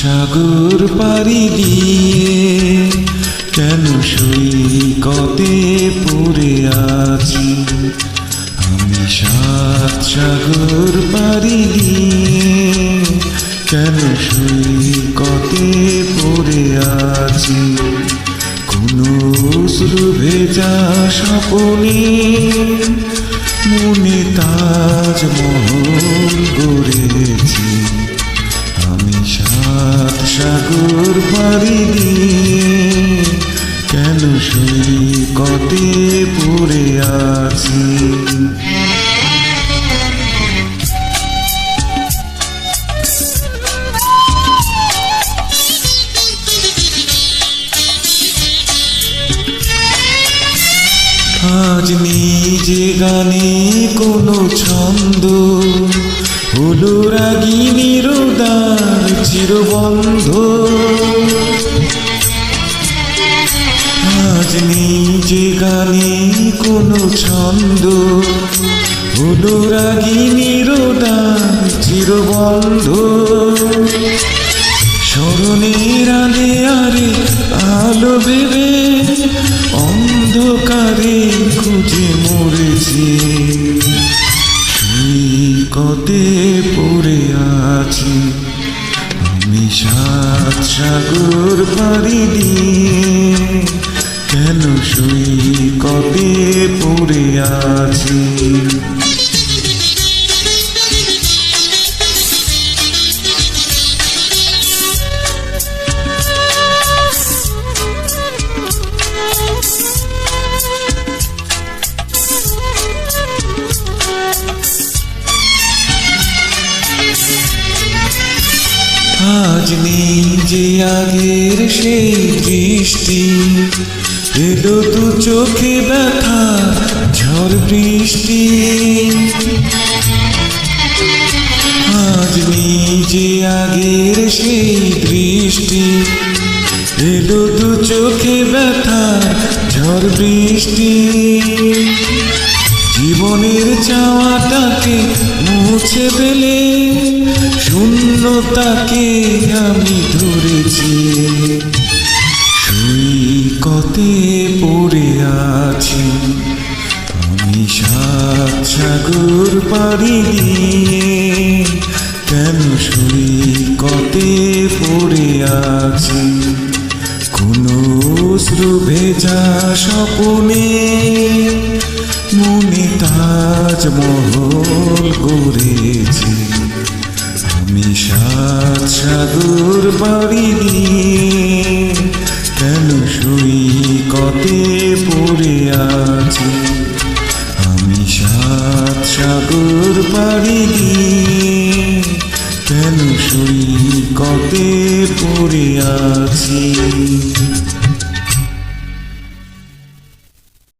সাগর পাড়ি দিয়ে কেন সৈকতে পড়ে আছি? আমি সাত সাগর পাড়ি দিয়ে কেন সৈকতে পড়ে আছি? কোনো অশ্রু ভেজা স্বপনে মনে তাজমহল গড়েছি। সাগর দিয়ে কেন সৈকতে পড়ে আছি? আজ নিজে গানে কোনো ছন্দ হলো রাগিনীর দ্বার চিরবন্ধ। আজ নিজে গানে কোনো ছন্দ। হলো রাগিনীর দ্বার চিরবন্ধ। স্মরণের আলে আরে আলো ভেবে অন্ধকারে খুঁজে সাত সাগর পাড়ি কেন কবে পড়ে আছি? আজ নেই যে আগের সেই দৃষ্টি এলো দু চোখে ব্যথা, ঝড় বৃষ্টি। আজ নেই যে আগের সেই দৃষ্টি এলো দু চোখে ব্যথা, ঝড় বৃষ্টি। জীবনের চাওয়াটাকে মুছে ফেলে। শূন্যতাকে আমি ধরেছি। সৈকতে পড়ে আছি। আমি সাত সাগর পাড়ি দিয়ে। কেন সৈকতে পড়ে আছি? কোনো অশ্রু ভেজা স্বপনে। মনে তাজমহল গড়েছি। সাত সাগর বাড়ি দিয়ে কেন সৈকতে পড়ে আছি? আমি সাত সাগর বাড়ি দিয়ে কেন সৈকতে পড়ে আছি?